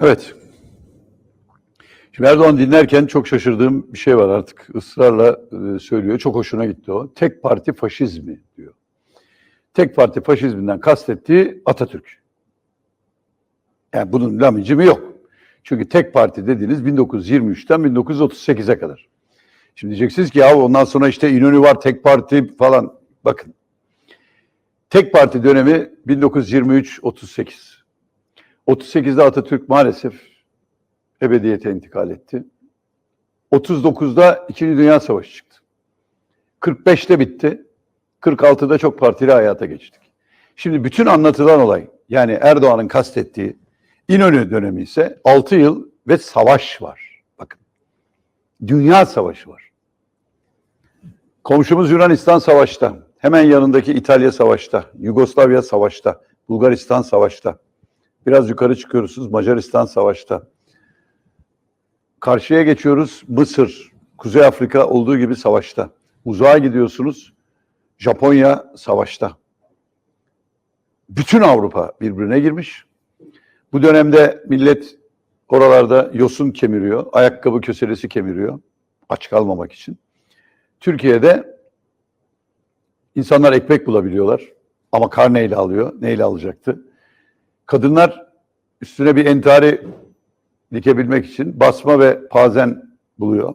Evet. Şimdi Erdoğan dinlerken çok şaşırdığım bir şey var artık ısrarla e, söylüyor. Çok hoşuna gitti o. Tek parti faşizmi diyor. Tek parti faşizminden kastettiği Atatürk. Yani bunun lamicimi yok. Çünkü tek parti dediğiniz 1923'ten 1938'e kadar. Şimdi diyeceksiniz ki ya ondan sonra işte İnönü var tek parti falan. Bakın. Tek parti dönemi 1923-38. 38'de Atatürk maalesef ebediyete intikal etti. 39'da İkinci Dünya Savaşı çıktı. 45'te bitti. 46'da çok partili hayata geçtik. Şimdi bütün anlatılan olay yani Erdoğan'ın kastettiği İnönü dönemi ise 6 yıl ve savaş var. Bakın. Dünya savaşı var. Komşumuz Yunanistan savaşta. Hemen yanındaki İtalya savaşta. Yugoslavya savaşta. Bulgaristan savaşta. Biraz yukarı çıkıyorsunuz Macaristan savaşta. Karşıya geçiyoruz Mısır, Kuzey Afrika olduğu gibi savaşta. Uzağa gidiyorsunuz Japonya savaşta. Bütün Avrupa birbirine girmiş. Bu dönemde millet oralarda yosun kemiriyor, ayakkabı köselesi kemiriyor aç kalmamak için. Türkiye'de insanlar ekmek bulabiliyorlar ama kar neyle alıyor, neyle alacaktı? Kadınlar üstüne bir entari dikebilmek için basma ve pazen buluyor.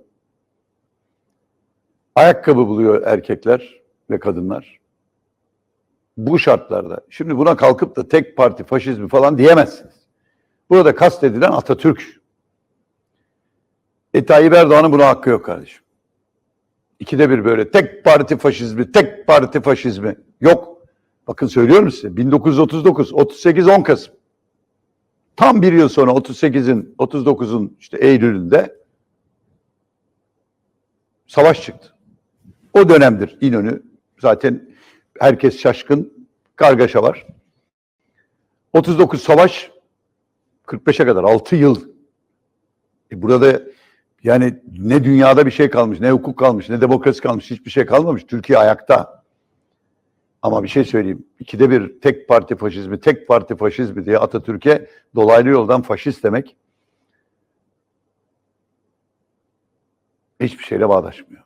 Ayakkabı buluyor erkekler ve kadınlar. Bu şartlarda. Şimdi buna kalkıp da tek parti faşizmi falan diyemezsiniz. Burada kastedilen Atatürk. E Tayyip Erdoğan'ın buna hakkı yok kardeşim. İkide bir böyle tek parti faşizmi, tek parti faşizmi yok. Bakın söylüyorum size 1939, 38, 10 Kasım. Tam bir yıl sonra 38'in, 39'un işte Eylül'ünde savaş çıktı. O dönemdir İnönü. Zaten herkes şaşkın, kargaşa var. 39 savaş, 45'e kadar 6 yıl. E burada yani ne dünyada bir şey kalmış, ne hukuk kalmış, ne demokrasi kalmış, hiçbir şey kalmamış. Türkiye ayakta. Ama bir şey söyleyeyim. İkide bir tek parti faşizmi, tek parti faşizmi diye Atatürk'e dolaylı yoldan faşist demek hiçbir şeyle bağdaşmıyor.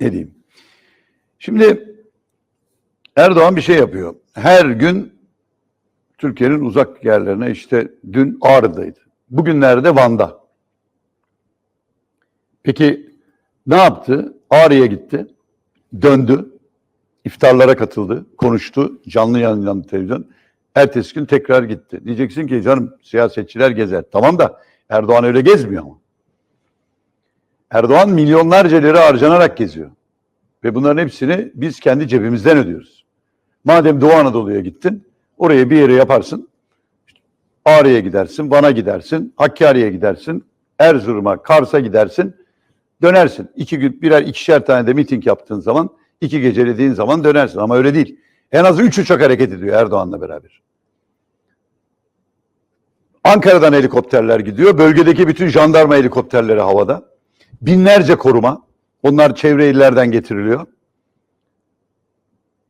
Ne diyeyim? Şimdi Erdoğan bir şey yapıyor. Her gün Türkiye'nin uzak yerlerine işte dün Ağrı'daydı. Bugünlerde Van'da. Peki ne yaptı? Ağrı'ya gitti. Döndü. İftarlara katıldı. Konuştu. Canlı yayınlandı televizyon. Ertesi gün tekrar gitti. Diyeceksin ki canım siyasetçiler gezer. Tamam da Erdoğan öyle gezmiyor ama. Erdoğan milyonlarca lira harcanarak geziyor. Ve bunların hepsini biz kendi cebimizden ödüyoruz. Madem Doğu Anadolu'ya gittin, oraya bir yere yaparsın. Ağrı'ya gidersin, Van'a gidersin, Hakkari'ye gidersin, Erzurum'a, Kars'a gidersin, dönersin. İki gün, birer ikişer tane de miting yaptığın zaman, iki gecelediğin zaman dönersin. Ama öyle değil. En az üç uçak hareket ediyor Erdoğan'la beraber. Ankara'dan helikopterler gidiyor. Bölgedeki bütün jandarma helikopterleri havada. Binlerce koruma. Onlar çevre illerden getiriliyor.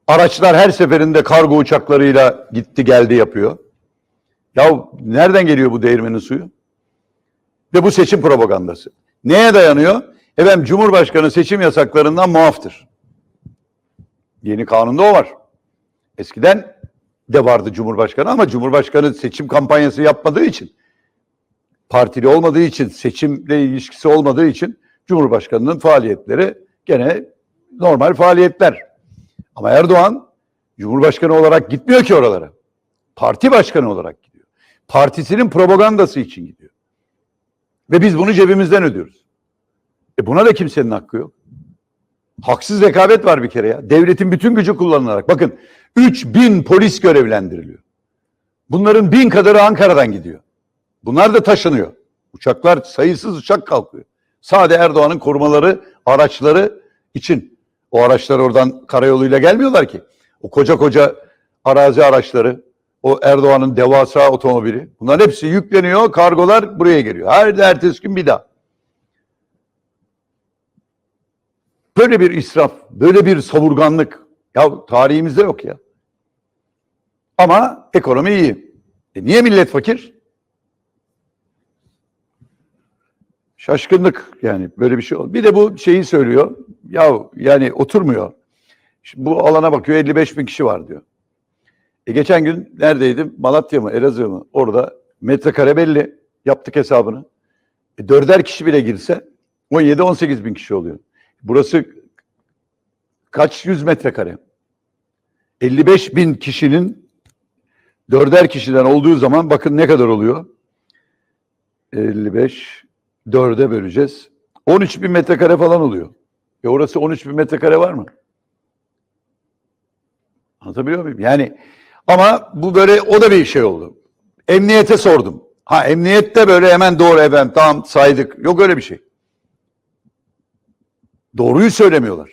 Araçlar her seferinde kargo uçaklarıyla gitti geldi yapıyor. Ya nereden geliyor bu değirmenin suyu? Ve bu seçim propagandası. Neye dayanıyor? Efendim Cumhurbaşkanı seçim yasaklarından muaftır. Yeni kanunda o var. Eskiden de vardı Cumhurbaşkanı ama Cumhurbaşkanı seçim kampanyası yapmadığı için, partili olmadığı için, seçimle ilişkisi olmadığı için Cumhurbaşkanının faaliyetleri gene normal faaliyetler. Ama Erdoğan Cumhurbaşkanı olarak gitmiyor ki oralara. Parti başkanı olarak gidiyor. Partisinin propagandası için gidiyor. Ve biz bunu cebimizden ödüyoruz. E buna da kimsenin hakkı yok. Haksız rekabet var bir kere ya. Devletin bütün gücü kullanılarak. Bakın 3000 polis görevlendiriliyor. Bunların bin kadarı Ankara'dan gidiyor. Bunlar da taşınıyor. Uçaklar sayısız uçak kalkıyor. Sade Erdoğan'ın korumaları, araçları için. O araçlar oradan karayoluyla gelmiyorlar ki. O koca koca arazi araçları, o Erdoğan'ın devasa otomobili. Bunların hepsi yükleniyor, kargolar buraya geliyor. Her ertesi gün bir daha. Böyle bir israf, böyle bir savurganlık ya tarihimizde yok ya. Ama ekonomi iyi. E niye millet fakir? Şaşkınlık yani böyle bir şey oldu. Bir de bu şeyi söylüyor. Ya yani oturmuyor. Şimdi bu alana bakıyor 55 bin kişi var diyor. E geçen gün neredeydim? Malatya mı Elazığ mı? Orada metrekare belli. Yaptık hesabını. E, dörder kişi bile girse 17-18 bin kişi oluyor. Burası kaç yüz metrekare? 55 bin kişinin dörder kişiden olduğu zaman bakın ne kadar oluyor? 55 dörde böleceğiz. 13 bin metrekare falan oluyor. E orası 13 bin metrekare var mı? Anlatabiliyor muyum? Yani ama bu böyle o da bir şey oldu. Emniyete sordum. Ha emniyette böyle hemen doğru efendim tamam saydık. Yok öyle bir şey. Doğruyu söylemiyorlar.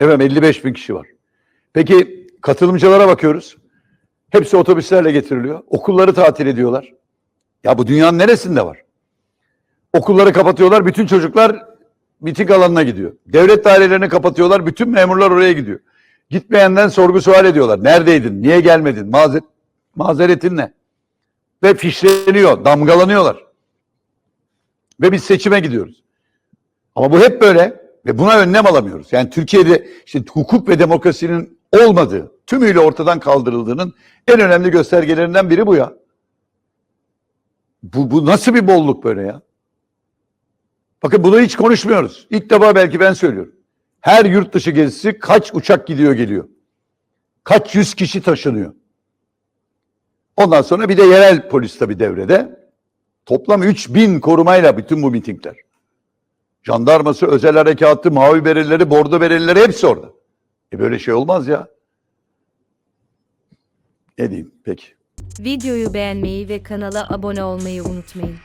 Efendim 55 bin kişi var. Peki katılımcılara bakıyoruz. Hepsi otobüslerle getiriliyor. Okulları tatil ediyorlar. Ya bu dünyanın neresinde var? Okulları kapatıyorlar. Bütün çocuklar miting alanına gidiyor. Devlet dairelerini kapatıyorlar. Bütün memurlar oraya gidiyor. Gitmeyenden sorgu sual ediyorlar. Neredeydin? Niye gelmedin? Mazeret, mazeretin ne? Ve fişleniyor, damgalanıyorlar. Ve biz seçime gidiyoruz. Ama bu hep böyle ve buna önlem alamıyoruz. Yani Türkiye'de işte hukuk ve demokrasinin olmadığı, tümüyle ortadan kaldırıldığının en önemli göstergelerinden biri bu ya. Bu, bu nasıl bir bolluk böyle ya? Bakın bunu hiç konuşmuyoruz. İlk defa belki ben söylüyorum. Her yurt dışı gezisi kaç uçak gidiyor geliyor. Kaç yüz kişi taşınıyor. Ondan sonra bir de yerel polis tabii devrede. Toplam 3000 korumayla bütün bu mitingler. Jandarması, özel harekatı, mavi berelileri, bordo berelileri hepsi orada. E böyle şey olmaz ya. Ne diyeyim peki. Videoyu beğenmeyi ve kanala abone olmayı unutmayın.